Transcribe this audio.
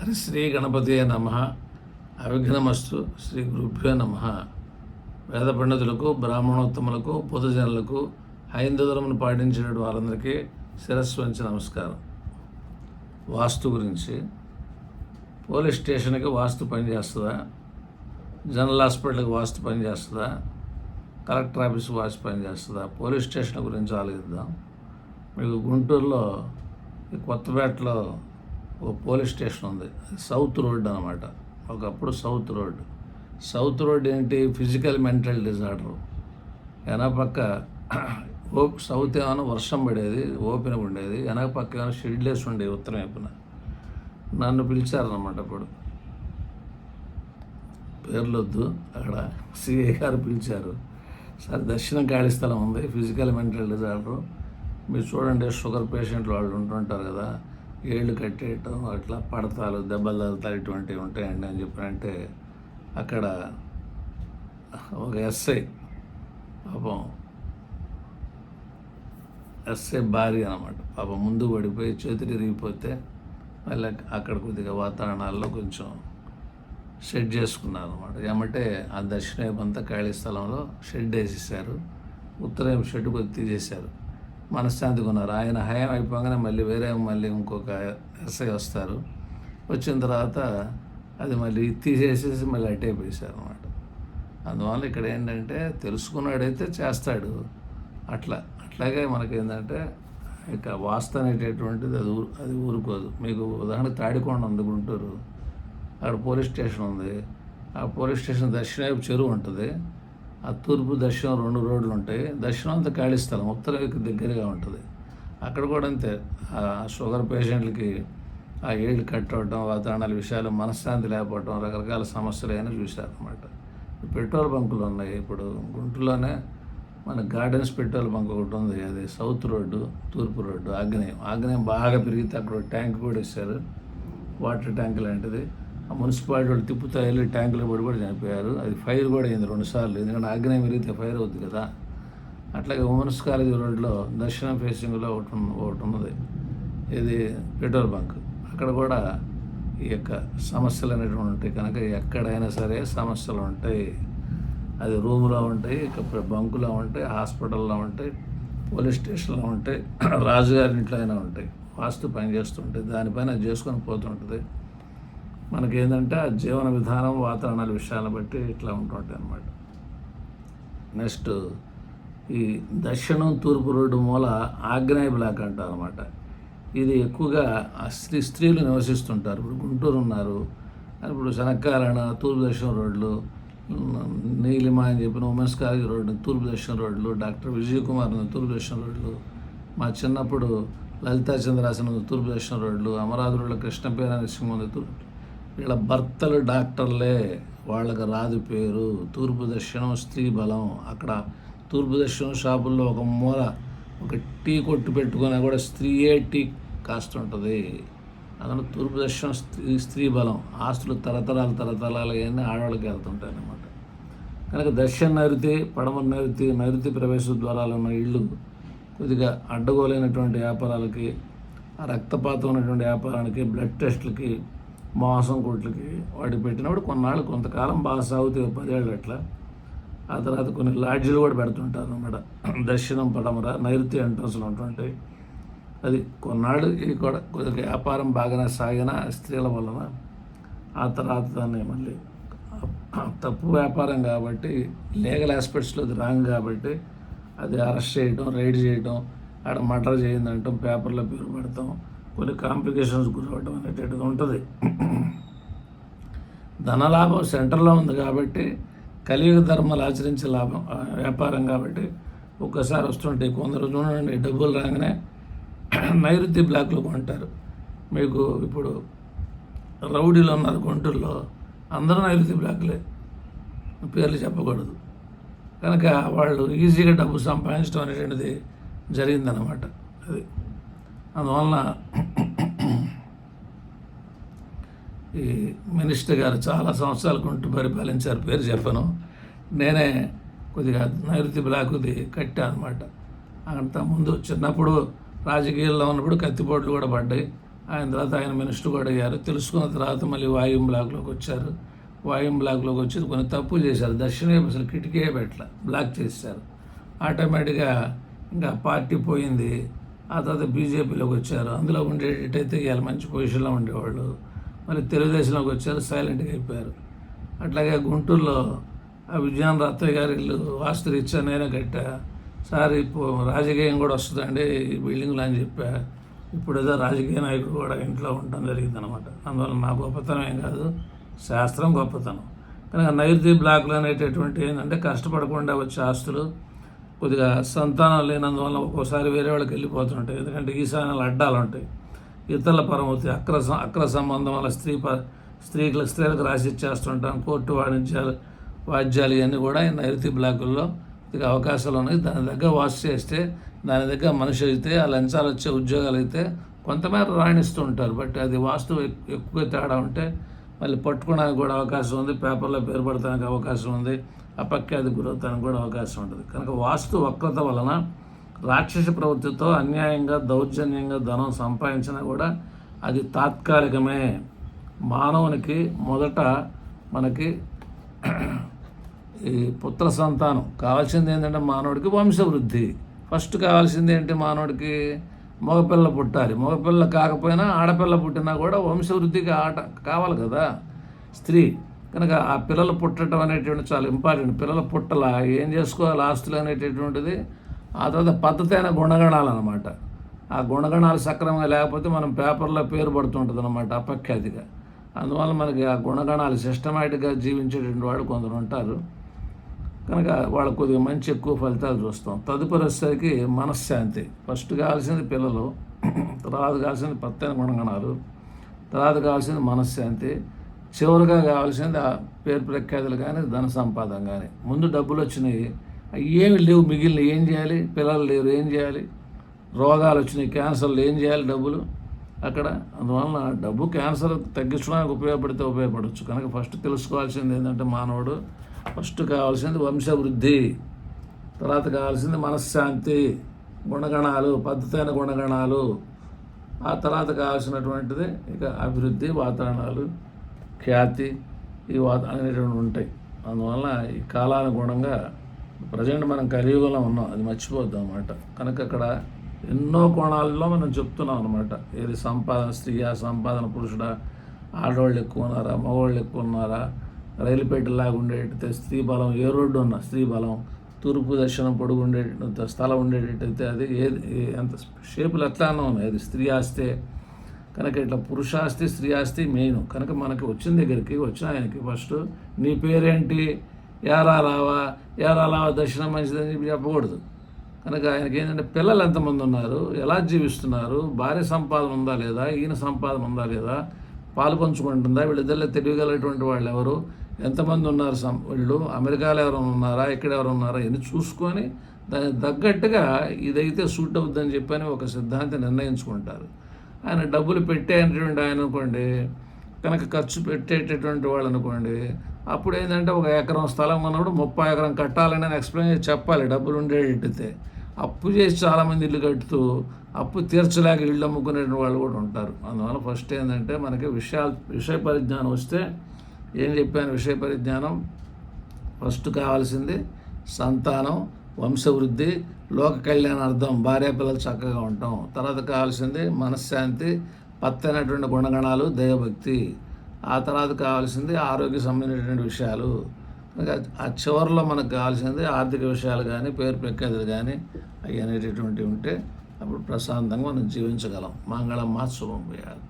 హరి శ్రీ గణపతియ నమ. అవిఘ్నమస్తు శ్రీ గురుభ్యో నమ. వేద పండితులకు బ్రాహ్మణోత్తములకు పొదుజనులకు హైందవరమును పాటించిన వారందరికీ శిరస్సు వంచి నమస్కారం. వాస్తు గురించి. పోలీస్ స్టేషన్కి వాస్తు పనిచేస్తుందా జనరల్ హాస్పిటల్కి వాస్తు పనిచేస్తుందా కలెక్టర్ ఆఫీస్ వాస్తు పనిచేస్తుందా పోలీస్ స్టేషన్ గురించి ఆలోచిద్దాం. మీకు గుంటూరులో ఈ కొత్తపేటలో ఓ పోలీస్ స్టేషన్ ఉంది. సౌత్ రోడ్ అనమాట ఒకప్పుడు సౌత్ రోడ్. సౌత్ రోడ్ ఏంటి? Physical mental disorder. వెనక పక్క ఓ సౌత్ ఏమైనా వర్షం పడేది ఓపెన్ ఉండేది వెనక పక్క ఏమైనా షెడ్లేసి ఉండేది ఉత్తరం వైపున. నన్ను పిలిచారనమాట అప్పుడు. పేర్లొద్దు అక్కడ సిఐ గారు పిలిచారు. సార్ దర్శనం ఖాళీ స్థలం ఉంది ఫిజికల్ మెంటల్ డిజార్డర్. మీరు చూడండి షుగర్ పేషెంట్లు వాళ్ళు ఉంటుంటారు కదా. ఏళ్ళు కట్టేయటం అట్లా పడతాలు దెబ్బలు తగులుతాయి ఇటువంటివి ఉంటాయండి. అని చెప్పారంటే అక్కడ ఒక ఎస్ఐ పాపం ఎస్ఐ భార్య అనమాట పాపం ముందు పడిపోయి చేతులు ఇరిగిపోతే మళ్ళీ అక్కడ కొద్దిగా వాతావరణాల్లో కొంచెం షెడ్ చేసుకున్నారు అనమాట ఏమంటే ఆ దక్షిణ వైపు అంతా ఖాళీ స్థలంలో షెడ్ వేసేసారు. ఉత్తరం షెడ్ కొద్ది తీసేశారు మనశ్శాంతిగా ఉన్నారు. ఆయన హయం అయిపోగానే మళ్ళీ వేరే మళ్ళీ ఇంకొక ఎస్ఐ వస్తారు. వచ్చిన తర్వాత అది మళ్ళీ తీసేసేసి మళ్ళీ అట్టేపేశారు అనమాట అందువల్ల ఇక్కడ ఏంటంటే తెలుసుకున్నాడైతే చేస్తాడు. అట్లా అట్లాగే మనకి ఏంటంటే ఇక వాస్త అనేటటువంటిది అది ఊరు అది ఊరుకోదు. మీకు ఉదాహరణకు తాడికొండ ఉంది గుంటూరు. అక్కడ పోలీస్ స్టేషన్ ఉంది. ఆ పోలీస్ స్టేషన్ దక్షిణ చెరువు ఉంటుంది. ఆ తూర్పు దక్షిణం రెండు రోడ్లు ఉంటాయి. దక్షిణం అంతా ఖాళీ స్థలం. ఉత్తరానికి దగ్గరగా ఉంటుంది. అక్కడ కూడా అంతే. ఆ షుగర్ పేషెంట్లకి ఆ ఏళ్ళు కట్ అవడం వాతావరణాల విషయాలు మనశ్శాంతి లేకపోవడం రకరకాల సమస్యలు అయినా చూశారనమాట పెట్రోల్ బంకులు ఉన్నాయి. ఇప్పుడు గుంటూరులోనే మన గార్డెన్స్ పెట్రోల్ బంక్ ఒకటి ఉంది. అది సౌత్ రోడ్డు తూర్పు రోడ్డు ఆగ్నేయం. ఆగ్నేయం బాగా పెరిగితే అక్కడ ట్యాంక్ కూడా ఇస్తారు వాటర్ ట్యాంక్ లాంటిది. ఆ మున్సిపాలిటీ వాళ్ళు తిప్పుతా వెళ్ళి ట్యాంకులో పడి కూడా చనిపోయారు. అది ఫైర్ కూడా అయింది రెండు సార్లు. ఎందుకంటే ఆగ్నేయం పెరిగితే ఫైర్ అవుతుంది కదా. అట్లాగే ఉమెన్స్ కాలేజీ రోడ్లో దర్శనం ఫేసింగ్లో ఒకటి ఒకటి ఉన్నది. ఇది పెట్రోల్ బంక్. అక్కడ కూడా ఈ యొక్క సమస్యలు అనేటువంటి ఉంటాయి. కనుక ఎక్కడైనా సరే సమస్యలు ఉంటాయి. అది రూమ్లో ఉంటాయి బంకులో ఉంటాయి హాస్పిటల్లో ఉంటాయి పోలీస్ స్టేషన్లో ఉంటాయి రాజుగారి ఇంట్లో అయినా ఉంటాయి. వాస్తు పని చేస్తుంటాయి దానిపైన అది చేసుకొని పోతుంటుంది మనకేంటంటే ఆ జీవన విధానం వాతావరణాల విషయాలను బట్టి ఇట్లా ఉంటుంటాయి అన్నమాట నెక్స్ట్ ఈ దక్షిణం తూర్పు రోడ్డు మూల ఆగ్నేయ బ్లాక్ అంటారు అనమాట ఇది ఎక్కువగా ఆ స్త్రీ స్త్రీలు నివసిస్తుంటారు. ఇప్పుడు గుంటూరు ఉన్నారు. ఇప్పుడు శనక్కాలన తూర్పు దక్షిణ రోడ్లు నీలిమ అని చెప్పిన ఉమెన్స్ కాలేజ్ రోడ్డు తూర్పు దక్షిణ రోడ్లు డాక్టర్ విజయ్ కుమార్ తూర్పు దక్షిణ రోడ్లు మా చిన్నప్పుడు లలితా చంద్రాసన్ తూర్పు దక్షిణ రోడ్లు అమరావతిలో కృష్ణపేర నరసింహ ఉంది తూర్పు వీళ్ళ భర్తలు డాక్టర్లే వాళ్ళకి రాదు పేరు తూర్పు దక్షిణం స్త్రీ బలం. అక్కడ తూర్పు దక్షిణం షాపుల్లో ఒక మూల ఒక టీ కొట్టు పెట్టుకున్నా కూడా స్త్రీయే టీ కాస్తుంటుంది. అందులో తూర్పు దక్షిణం స్త్రీ స్త్రీ బలం. ఆస్తులు తరతరాలు తరతరాలు అన్నీ ఆడవాళ్ళకి వెళ్తుంటాయి అన్నమాట. కనుక దక్షిణ నైరుతి పడమర నైరుతి నైరుతి ప్రవేశ ద్వారాలు ఉన్న ఇళ్ళు కొద్దిగా అడ్డగోలైనటువంటి వ్యాపారాలకి రక్తపాతం ఉన్నటువంటి వ్యాపారానికి బ్లడ్ టెస్ట్లకి మాంసం కొట్లకి వాటికి పెట్టినప్పుడు కొన్నాళ్ళు కొంతకాలం బాగా సాగుతాయి పదేళ్ళు అట్లా. ఆ తర్వాత కొన్ని లాడ్జీలు కూడా పెడుతుంటారు అన్నమాట. దక్షిణం పడమర నైరుతి ఎంట్రన్స్లు ఉంటుంటాయి అది కొన్నాళ్ళు ఇది కూడా కొద్దిగా వ్యాపారం బాగానే సాగిన స్త్రీల వలన ఆ తర్వాత దాన్ని మళ్ళీ తప్పు వ్యాపారం కాబట్టి లీగల్ ఆస్పెక్ట్స్లో అది రాంగ్ కాబట్టి అది అరెస్ట్ చేయడం రైడ్ చేయడం ఆడ మర్డర్ చేయిందంటాం పేపర్లో పేరు పెడతాం. కొన్ని కాంప్లికేషన్స్ గురవడం అనేటట్టుగా ఉంటుంది. ధనలాభం సెంటర్లో ఉంది కాబట్టి కలియుగ ధర్మాలు ఆచరించే లాభం వ్యాపారం కాబట్టి ఒక్కసారి వస్తుంటాయి కొందరు చూడండి డబ్బులు రాగానే నైరుతి బ్లాక్లు కొంటారు. మీకు ఇప్పుడు రౌడీలో ఉన్నారు గుంటూరులో అందరూ నైరుతి బ్లాక్లే పేర్లు చెప్పకూడదు. కనుక వాళ్ళు ఈజీగా డబ్బు సంపాదించడం అనేటువంటిది జరిగిందనమాట అది. అందువలన ఈ మినిస్టర్ గారు చాలా సంవత్సరాలు కొంటూ పరిపాలించారు పేరు చెప్పను. నేనే కొద్దిగా నైరుతి బ్లాకుది కట్టా అనమాట అంత ముందు చిన్నప్పుడు రాజకీయాల్లో ఉన్నప్పుడు కత్తిపోట్లు కూడా పడ్డాయి. ఆయన తర్వాత ఆయన మినిస్టర్ కూడా అయ్యారు. తెలుసుకున్న తర్వాత మళ్ళీ వాయుం బ్లాక్లోకి వచ్చారు. వాయుం బ్లాక్లోకి వచ్చి కొన్ని తప్పులు చేశారు. దర్శనమే అసలు కిటికీయే పెట్టల బ్లాక్ చేశారు ఆటోమేటిక్గా ఇంకా పార్టీ పోయింది. ఆ తర్వాత బీజేపీలోకి వచ్చారు. అందులో ఉండేటట్టయితే ఇవాళ మంచి పొజిషన్లో ఉండేవాళ్ళు. మళ్ళీ తెలుగుదేశంలోకి వచ్చారు సైలెంట్గా అయిపోయారు. అట్లాగే గుంటూరులో ఆ విజయాన్ రత్తయ్య గారి ఇల్లు వాస్తు రీత్యా నేనే కట్టా. సార్ ఇప్పుడు రాజకీయం కూడా వస్తుందండి ఈ బిల్డింగ్లో అని చెప్పా. ఇప్పుడు ఏదో రాజకీయ నాయకుడు కూడా ఇంట్లో ఉండటం జరిగింది అనమాట అందువల్ల నా గొప్పతనం ఏం కాదు శాస్త్రం గొప్పతనం. కనుక నైరుతి బ్లాక్లు అనేటటువంటి ఏంటంటే కష్టపడకుండా వచ్చే ఆస్తులు కొద్దిగా సంతానం లేనందువల్ల ఒక్కోసారి వేరే వాళ్ళకి వెళ్ళిపోతుంటాయి. ఎందుకంటే ఈశాన్యాలు అడ్డాలు ఉంటాయి. ఇతరుల పరమవుతి అక్ర సం- అక్ర సంబంధం వల్ల స్త్రీ ప స్త్రీలకు స్త్రీలకు రాసి ఇచ్చేస్తుంటాం. కోర్టు వాణిజ్యాలు వాద్యాలు ఇవన్నీ కూడా ఈ నైరుతి బ్లాకుల్లో ఇక అవకాశాలు ఉన్నాయి. దాని దగ్గర వాష్ చేస్తే దాని దగ్గర మనిషి అయితే ఆ లంచాలు వచ్చే ఉద్యోగాలు అయితే కొంతమేర రాణిస్తూ ఉంటారు. బట్ అది వాస్తు ఎక్కువ తేడా ఉంటే మళ్ళీ పట్టుకోవడానికి కూడా అవకాశం ఉంది. పేపర్లో పేరు పడటానికి అవకాశం ఉంది. అపఖ్యాతి గురవుతానికి కూడా అవకాశం ఉంటుంది. కనుక వాస్తు వక్రత వలన రాక్షస ప్రవృత్తితో అన్యాయంగా దౌర్జన్యంగా ధనం సంపాదించినా కూడా అది తాత్కాలికమే. మానవునికి మొదట మనకి ఈ పుత్ర సంతానం. కావాల్సింది ఏంటంటే మానవుడికి వంశవృద్ధి. ఫస్ట్ కావాల్సింది ఏంటి మానవుడికి? మగపిల్ల పుట్టాలి. మగపిల్ల కాకపోయినా ఆడపిల్ల పుట్టినా కూడా వంశవృద్ధికి ఆట కావాలి కదా. స్త్రీ. కనుక ఆ పిల్లలు పుట్టడం అనేటువంటి చాలా ఇంపార్టెంట్. పిల్లలు పుట్టలా ఏం చేసుకోవాలి? ఆస్తులు అనేటటువంటిది ఆ తర్వాత పద్ధతి అయిన గుణగణాలు అనమాట ఆ గుణగణాలు సక్రమంగా లేకపోతే మనం పేపర్లో పేరు పడుతుంటుంది అనమాట అపఖ్యాతిగా. అందువల్ల మనకి ఆ గుణగణాలు సిస్టమేటిక్గా జీవించేటువంటి వాడు కొందరు ఉంటారు. కనుక వాళ్ళకు కొద్దిగా మంచి ఎక్కువ ఫలితాలు చూస్తాం. తదుపరి వచ్చేసరికి మనశ్శాంతి. ఫస్ట్ కావాల్సింది పిల్లలు తర్వాత కావాల్సింది పత్తైన గుణగణాలు తర్వాత కావాల్సింది మనశ్శాంతి చివరిగా కావాల్సింది ఆ పేరు ప్రఖ్యాతులు కానీ ధన సంపాదన కానీ ముందు డబ్బులు వచ్చినాయి ఏమి లేవు మిగిలిన ఏం చేయాలి? పిల్లలు లేరు ఏం చేయాలి? రోగాలు వచ్చినాయి క్యాన్సర్లు ఏం చేయాలి డబ్బులు? అక్కడ అందువలన డబ్బు క్యాన్సర్ తగ్గించడానికి ఉపయోగపడితే ఉపయోగపడవచ్చు. కనుక ఫస్ట్ తెలుసుకోవాల్సింది ఏంటంటే మానవుడు ఫస్ట్ కావాల్సింది వంశవృద్ధి తర్వాత కావాల్సింది మనశ్శాంతి గుణగణాలు పద్ధతైన గుణగణాలు ఆ తర్వాత కావాల్సినటువంటిది ఇక అభివృద్ధి వాతావరణాలు ఖ్యాతి ఈ వాత అనేటువంటి ఉంటాయి. అందువలన ఈ కాలానుగుణంగా ప్రజెంట్ మనం కలియుగంలో ఉన్నాం అది మర్చిపోద్దాం అనమాట కనుక అక్కడ ఎన్నో కోణాల్లో మనం చెప్తున్నాం అనమాట ఏది సంపాదన స్త్రీయా సంపాదన పురుషుడా ఆడవాళ్ళు ఎక్కువ ఉన్నారా మగవాళ్ళు ఎక్కువ ఉన్నారా రైలుపేటలాగా ఉండేటైతే స్త్రీ బలం ఏ రోడ్డు ఉన్న స్త్రీ బలం తూర్పు దర్శనం పొడుగు ఉండేట స్థలం ఉండేటట్టయితే అది ఏది ఎంత షేపులు ఎట్లానో ఉన్నాయి. అది స్త్రీ ఆస్తే కనుక ఇట్లా పురుషాస్తి స్త్రీ ఆస్తి మెయిన్. కనుక మనకి వచ్చిన దగ్గరికి వచ్చిన ఆయనకి ఫస్ట్ నీ పేరేంటి? యారా లావా యారా రావా దర్శనం మంచిదని చెప్పి చెప్పకూడదు. కనుక ఆయనకి ఏంటంటే పిల్లలు ఎంతమంది ఉన్నారు ఎలా జీవిస్తున్నారు భార్య సంపాదన ఉందా లేదా ఈయన సంపాదన ఉందా లేదా పాలు పంచుకుంటుందా వీళ్ళిద్దరిలో తెలియగలటువంటి వాళ్ళు ఎవరు ఎంతమంది ఉన్నారు సం వీళ్ళు అమెరికాలో ఎవరైనా ఉన్నారా ఇక్కడ ఎవరు ఉన్నారా ఇవన్నీ చూసుకొని దానికి తగ్గట్టుగా ఇదైతే సూట్ అవుద్దని చెప్పని ఒక సిద్ధాంతి నిర్ణయించుకుంటారు. ఆయన డబ్బులు పెట్టేటువంటి ఆయన అనుకోండి కనుక ఖర్చు పెట్టేటటువంటి వాళ్ళు అనుకోండి అప్పుడు ఏంటంటే ఒక ఎకరం స్థలం ఉన్నప్పుడు ముప్పై ఎకరం కట్టాలని ఎక్స్ప్లెయిన్ చేసి చెప్పాలి. డబ్బులు ఉండేటట్టయితే అప్పు చేసి చాలామంది ఇల్లు కట్టుతూ అప్పు తీర్చలేక ఇళ్ళు అమ్ముకునే వాళ్ళు కూడా ఉంటారు. అందువల్ల ఫస్ట్ ఏంటంటే మనకి విషయాలు విషయ పరిజ్ఞానం వస్తే ఏం చెప్పాను? విషయ పరిజ్ఞానం. ఫస్ట్ కావాల్సింది సంతానం వంశవృద్ధి లోక కళ్యాణార్థం భార్య పిల్లలు చక్కగా ఉంటాం. తర్వాత కావాల్సింది మనశ్శాంతి పత్తైనటువంటి గుణగణాలు దైవభక్తి. ఆ తర్వాత కావాల్సింది ఆరోగ్య సంబంధించినటువంటి విషయాలు. ఆ చివరిలో మనకు కావాల్సింది ఆర్థిక విషయాలు కానీ పేరు ప్రఖ్యాతులు కానీ అవి అనేటటువంటివి ఉంటే అప్పుడు ప్రశాంతంగా మనం జీవించగలం. మంగళం మా శుభం పోయాలి